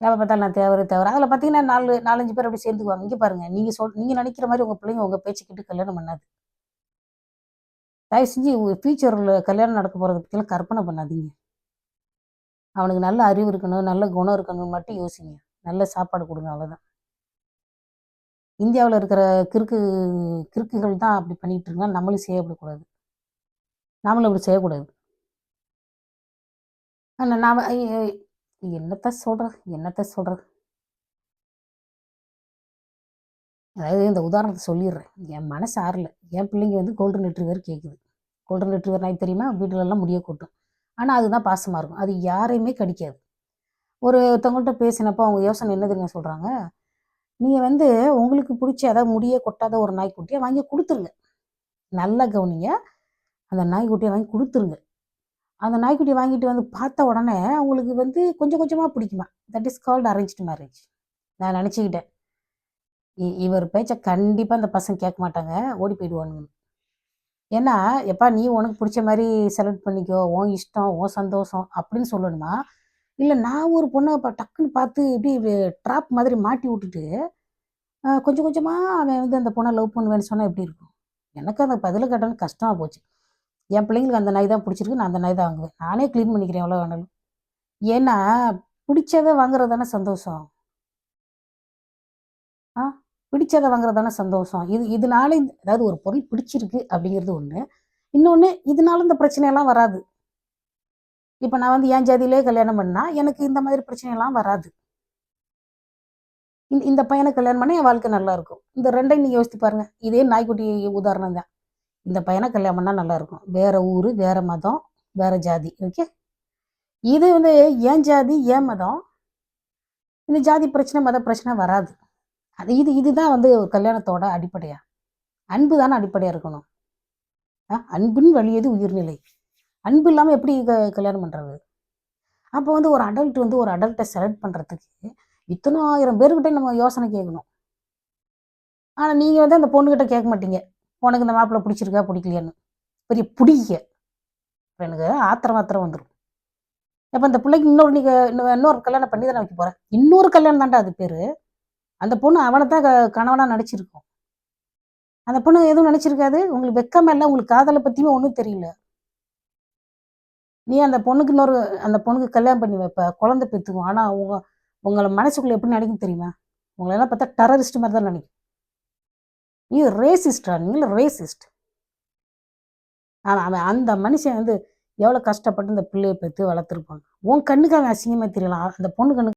எப்போ பார்த்தாலும் நான் தேவை தேவை அதில் பார்த்தீங்கன்னா நாலு நாலஞ்சு பேர் அப்படி சேர்ந்துக்குவாங்க. இங்கே பாருங்கள் நீங்கள் சொல் நீங்கள் நினைக்கிற மாதிரி உங்கள் பிள்ளைங்க உங்கள் பேச்சுக்கிட்டு கல்யாணம் பண்ணாது. தயவு செஞ்சு ஃபியூச்சரில் கல்யாணம் நடக்க போகிறத பற்றிலாம் கற்பனை பண்ணாதீங்க. அவனுக்கு நல்ல அறிவு இருக்கணும் நல்ல குணம் இருக்கணும் மட்டும் யோசிங்க. நல்ல சாப்பாடு கொடுங்க அவ்வளோதான் இந்தியாவில் இருக்கிற கிறுக்கு கிறுக்குகள் தான் அப்படி பண்ணிகிட்டு இருக்காங்க நம்மளும் செய்யப்படக்கூடாது. நாமளும் அப்படி செய்யக்கூடாது. ஆனால் நாம் என்னத்த சொல்கிறது என்னத்த சொல்கிறது அதாவது இந்த உதாரணத்தை சொல்லிடுறேன். என் மனசு ஆறல. என் பிள்ளைங்க வந்து கோல்டன் ரிட்ரிவர் கேட்குது கோல்டன் ரிட்ரிவர் நாய் தெரியுமா? வீட்டிலலாம் முடிய கொட்டும். ஆனால் அதுதான் பாசமாக இருக்கும். அது யாரையுமே கடிக்காது. ஒருத்தவங்கள்ட்ட பேசினப்போ அவங்க யோசனை என்னதுங்க சொல்கிறாங்க நீங்கள் வந்து உங்களுக்கு பிடிச்ச அதாவது முடிய கொட்டாத ஒரு நாய்க்குட்டியை வாங்கி கொடுத்துருங்க. நல்லா கவனிங்க. அந்த நாய்க்குட்டியை வாங்கி கொடுத்துருங்க. அந்த நாய்க்குட்டி வாங்கிட்டு வந்து பார்த்த உடனே அவங்களுக்கு வந்து கொஞ்சம் கொஞ்சமாக பிடிக்குமா? That is called arranged marriage நான் நினச்சிக்கிட்டேன். இவர் பேச்சை கண்டிப்பாக அந்த பசங்க கேட்க மாட்டாங்க. ஓடி போயிடுவானுங்க. ஏன்னா எப்பா நீ உனக்கு பிடிச்ச மாதிரி செலக்ட் பண்ணிக்கோ. உன் இஷ்டம் உன் சந்தோஷம் அப்படின்னு சொல்லணுமா? இல்லை நான் ஒரு பொண்ணை இப்போ டக்குன்னு பார்த்து இப்படி ட்ராப் மாதிரி மாட்டி விட்டுட்டு கொஞ்சம் கொஞ்சமாக அவன் வந்து அந்த பொண்ணை லவ் பண்ணுவேன்னு சொன்னால் எப்படி இருக்கும்? எனக்கு அந்த பதில் கேட்டாலும் கஷ்டமாக போச்சு. என் பிள்ளைங்களுக்கு அந்த நாய் தான் பிடிச்சிருக்கு நான் அந்த நாய் தான் வாங்குவேன். நானே க்ளீன் பண்ணிக்கிறேன் எவ்வளோ வேணாலும். ஏன்னா பிடிச்சதை வாங்குறது தானே சந்தோஷம். ஆ பிடிச்சதை வாங்குறது தானே சந்தோஷம். இது இதனால இந்த- அதாவது ஒரு பொருள் பிடிச்சிருக்கு அப்படிங்கிறது ஒன்று இன்னொன்று இதனால இந்த பிரச்சனையெல்லாம் வராது. இப்போ நான் வந்து என் ஜாதியிலே கல்யாணம் பண்ணால் எனக்கு இந்த மாதிரி பிரச்சனையெல்லாம் வராது. இந்த இந்த பையனை கல்யாணம் பண்ணால் என் வாழ்க்கை நல்லா இருக்கும். இந்த ரெண்டையும் நீங்கள் யோசித்து பாருங்க. இதே நாய்க்குட்டி உதாரணம் தான் இந்த பையனை கல்யாணம் பண்ணால் நல்லாயிருக்கும். வேறு ஊர் வேறு மதம் வேறு ஜாதி ஓகே இது வந்து ஏன் ஜாதி ஏன் மதம்? இந்த ஜாதி பிரச்சனை மத பிரச்சனை வராது. அது இது இதுதான் வந்து ஒரு கல்யாணத்தோட அடிப்படையா? அன்பு தானே அடிப்படையாக இருக்கணும். ஆ, அன்பின் வழியது உயிர்நிலை. அன்பு இல்லாமல் எப்படி க- கல்யாணம் பண்ணுறது அப்போ வந்து ஒரு அடல்ட் வந்து ஒரு அடல்ட்டை செலக்ட் பண்ணுறதுக்கு இத்தனை ஆயிரம் பேர்கிட்ட நம்ம யோசனை கேட்கணும். ஆனால் நீங்கள் வந்து அந்த பொண்ணுக்கிட்ட கேட்க மாட்டீங்க. உனக்கு இந்த மாப்பிள்ளை பிடிச்சிருக்கா பிடிக்கலையான்னு. பெரிய பிடிக்க எனக்கு ஆத்திரம் ஆத்திரம் வந்துடும் அப்போ இந்த பிள்ளைக்கு இன்னொரு நீங்கள் இன்னொரு கல்யாணம் பண்ணி தானே வைக்க போகிறேன் இன்னொரு கல்யாணம் தான்டா அது பேர். அந்த பொண்ணு அவனை தான் க- நடிச்சிருக்கோம். அந்த பொண்ணு எதுவும் நினச்சிருக்காது உங்களுக்கு வெக்கமே இல்லை. உங்களுக்கு காதலை பற்றியுமே ஒன்றும் தெரியல. நீ அந்த பொண்ணுக்கு இன்னொரு அந்த பொண்ணுக்கு கல்யாணம் பண்ணி வைப்ப. குழந்தை பெற்றுக்கும் ஆனால் உங்கள் உங்களை மனசுக்குள்ளே எப்படி நினைக்கும் தெரியுமா? உங்களெல்லாம் பார்த்தா டெரரிஸ்ட் மாதிரி தான் நினைக்கும் நீ ரேசிஸ்டா நீங்கள ரேசிஸ்ட் அவன் அவன் அந்த மனுஷன் வந்து எவ்வளோ கஷ்டப்பட்டு இந்த பிள்ளையை பெற்று வளர்த்துருப்பாங்க உன் கண்ணுக்கு அவன் அசிங்கமாக தெரியலாம். அந்த பொண்ணு கண்ணுக்கு